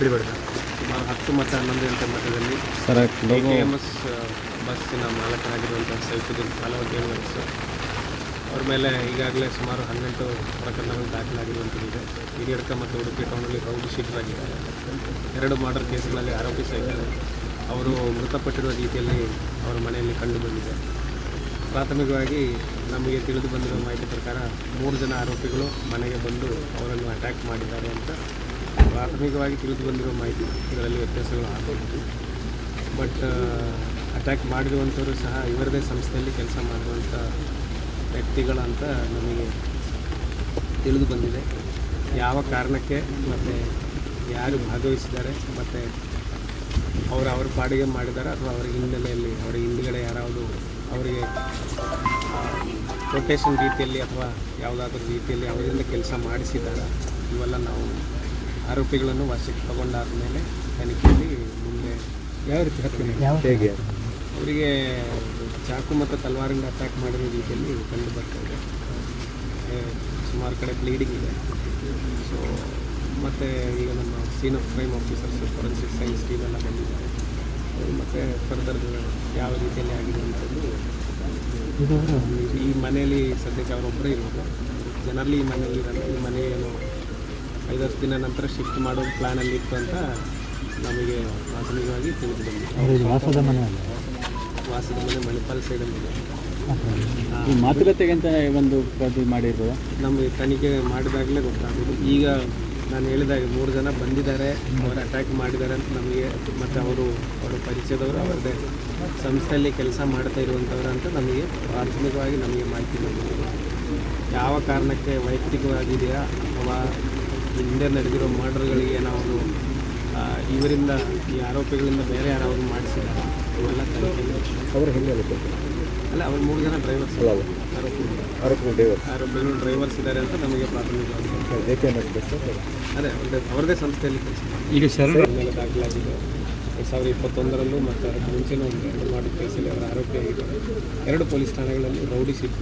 ಬೆಳಗ್ಗೆ ಸುಮಾರು ಹತ್ತು ಮತ್ತು ಹನ್ನೊಂದು ಗಂಟೆ ಮಟ್ಟದಲ್ಲಿ sir K K M S ಬಸ್ಸಿನ ಮಾಲಕರಾಗಿರುವಂಥ ಸೈಫುದ್ದೀನ್ ಅಲವದ್ದೀನ್ ಎಂಬರ್ಸ್ ಅವ್ರ ಮೇಲೆ ಈಗಾಗಲೇ ಸುಮಾರು ಹನ್ನೆಂಟು ಪ್ರಕರಣಗಳು ದಾಖಲಾಗಿರುವಂಥದ್ದಿದೆ ಹಿರಿಯಡ್ಕ ಮತ್ತು ಉಡುಪಿ ಟೌನಲ್ಲಿ ರೌಡಿ ಶೀಟರಾಗಿದ್ದಾರೆ ಎರಡು ಮರ್ಡರ್ ಕೇಸ್ಗಳಲ್ಲಿ ಆರೋಪಿ ಸಹಿತ ಅವರು ಮೃತಪಟ್ಟಿರುವ ರೀತಿಯಲ್ಲಿ ಅವರ ಮನೆಯಲ್ಲಿ ಕಂಡು ಬಂದಿದೆ. ಪ್ರಾಥಮಿಕವಾಗಿ ನಮಗೆ ತಿಳಿದು ಬಂದಿರುವ ಮಾಹಿತಿ ಪ್ರಕಾರ ಮೂರು ಜನ ಆರೋಪಿಗಳು ಮನೆಗೆ ಬಂದು ಅವರನ್ನು ಅಟ್ಯಾಕ್ ಮಾಡಿದ್ದಾರೆ ಅಂತ ಪ್ರಾಥಮಿಕವಾಗಿ ತಿಳಿದು ಬಂದಿರೋ ಮಾಹಿತಿ, ಇದರಲ್ಲಿ ವ್ಯತ್ಯಾಸಗಳು ಆಗಬಹುದು. ಬಟ್ ಅಟ್ಯಾಕ್ ಮಾಡಿರುವಂಥವರು ಸಹ ಇವರದೇ ಸಂಸ್ಥೆಯಲ್ಲಿ ಕೆಲಸ ಮಾಡಿರುವಂಥ ವ್ಯಕ್ತಿಗಳಂತ ನಮಗೆ ತಿಳಿದು ಬಂದಿದೆ. ಯಾವ ಕಾರಣಕ್ಕೆ ಮತ್ತು ಯಾರು ಭಾಗವಹಿಸಿದ್ದಾರೆ, ಮತ್ತು ಅವರು ಅವ್ರ ಪಾಡಿಗೆ ಮಾಡಿದ್ದಾರೆ ಅಥವಾ ಅವರ ಹಿನ್ನೆಲೆಯಲ್ಲಿ, ಅವರ ಹಿಂದುಗಡೆ ಯಾರಾವುದು ಅವರಿಗೆ ಕೊಟೇಶನ್ ರೀತಿಯಲ್ಲಿ ಅಥವಾ ಯಾವುದಾದ್ರೂ ರೀತಿಯಲ್ಲಿ ಅವರಿಂದ ಕೆಲಸ ಮಾಡಿಸಿದ್ದಾರೆ, ಇವೆಲ್ಲ ನಾವು ಆರೋಪಿಗಳನ್ನು ವಶಕ್ಕೆ ತಗೊಂಡಾದ ಮೇಲೆ ತನಿಖೆಯಲ್ಲಿ ಮುಂದೆ ಯಾವ ರೀತಿ ಹೇಗೆ? ಅವರಿಗೆ ಚಾಕು ಮತ್ತು ತಲವಾರಿಂದ ಅಟ್ಯಾಕ್ ಮಾಡಿರೋ ರೀತಿಯಲ್ಲಿ ಕಂಡು ಬರ್ತಾ ಇದೆ. ಸುಮಾರು ಕಡೆ ಬ್ಲೀಡಿಂಗ್ ಇದೆ. ಸೊ ಮತ್ತು ಈಗ ನಮ್ಮ scene of crime officers forensic science team ಎಲ್ಲ ಬಂದಿದ್ದಾರೆ ಮತ್ತು ಫರ್ದರ್ ಯಾವ ರೀತಿಯಲ್ಲಿ ಆಗಿದೆ ಅಂತಂದು ಈ ಮನೆಯಲ್ಲಿ ಸದ್ಯಕ್ಕೆ ಅವರೊಬ್ಬರೇ ಇರೋದು. ಜನರಲ್ಲಿ ಈ ಮನೆಯಲ್ಲಿ ಈ ಮನೆ ಏನು ಐದತ್ತು ದಿನ ನಂತರ ಶಿಫ್ಟ್ ಮಾಡೋ ಪ್ಲ್ಯಾನಲ್ಲಿ ಇತ್ತು ಅಂತ ನಮಗೆ ಪ್ರಾಥಮಿಕವಾಗಿ ತಿಳಿದು ಬಂದಿದೆ. ವಾಸದ ಮನೆ ವಾಸದ ಮನೆ ಮಣಿಪಾಲ್ ಸೈಡಲ್ಲಿದೆ ಮಾತುಕತೆಗೆ ಅಂತ ಒಂದು ಪ್ರತಿ ಮಾಡಿರ್ಬೋದು ನಮಗೆ ತನಿಖೆ ಮಾಡಿದಾಗಲೇ ಗೊತ್ತಾಗೋದು. ಈಗ ನಾನು ಹೇಳಿದಾಗ ಮೂರು ಜನ ಬಂದಿದ್ದಾರೆ ಅವರು ಅಟ್ಯಾಕ್ ಮಾಡಿದ್ದಾರೆ ಅಂತ ನಮಗೆ ಮತ್ತು ಅವರು ಅವರ ಪರಿಚಯದವರು ಅವರದೇ ಸಂಸ್ಥೆಯಲ್ಲಿ ಕೆಲಸ ಮಾಡ್ತಾ ಇರುವಂಥವ್ರು ಅಂತ ನಮಗೆ ಪ್ರಾಥಮಿಕವಾಗಿ ನಮಗೆ ಮಾಹಿತಿ ಬಂದಿದೆ. ಯಾವ ಕಾರಣಕ್ಕೆ ವೈಯಕ್ತಿಕವಾಗಿದೆಯಾ ಅಥವಾ ಹಿಂದೆ ನಡೆದಿರೋ ಮರ್ಡರ್ಗಳಿಗೆ ಏನಾದರೂ ಇವರಿಂದ ಈ ಆರೋಪಿಗಳಿಂದ ಬೇರೆ ಯಾರಾದರೂ ಮಾಡಿಸಿದ್ದಾರೆ ಇವೆಲ್ಲ ತನಿಖೆ ಅವರು ಹೆಂಗೆ ಅಲ್ಲ ಅವ್ರು ಮೂರು ಜನ ಡ್ರೈವರ್ಸ್. ಆರೋಪಿಗಳು ಆರೋಪಿ ಆರೋಪಿ ಆರೋಪಿಗಳು ಡ್ರೈವರ್ಸ್ ಇದ್ದಾರೆ ಅಂತ ನಮಗೆ ಪ್ರಾಥಮಿಕ ಅದೇ ಅವ್ರದ್ದೇ ಅವ್ರದ್ದೇ ಸಂಸ್ಥೆಯಲ್ಲಿ ಕೆಲಸ ಈಗ ಶರಣ ಮೇಲೆ ದಾಖಲಾಗಿದೆ. ಎರಡು ಸಾವಿರದ ಇಪ್ಪತ್ತೊಂದರಲ್ಲೂ ಮತ್ತು ಅದಕ್ಕೆ ಮುಂಚೆನೂ ಒಂದು ಎರಡು ಮಾಡಿ ಕೇಸಲ್ಲಿ ಅವರ ಆರೋಪಿಯಾಗಿದ್ದಾರೆ ಎರಡು ಪೊಲೀಸ್ ಠಾಣೆಗಳಲ್ಲಿ ರೌಡಿ ಶೀಟ್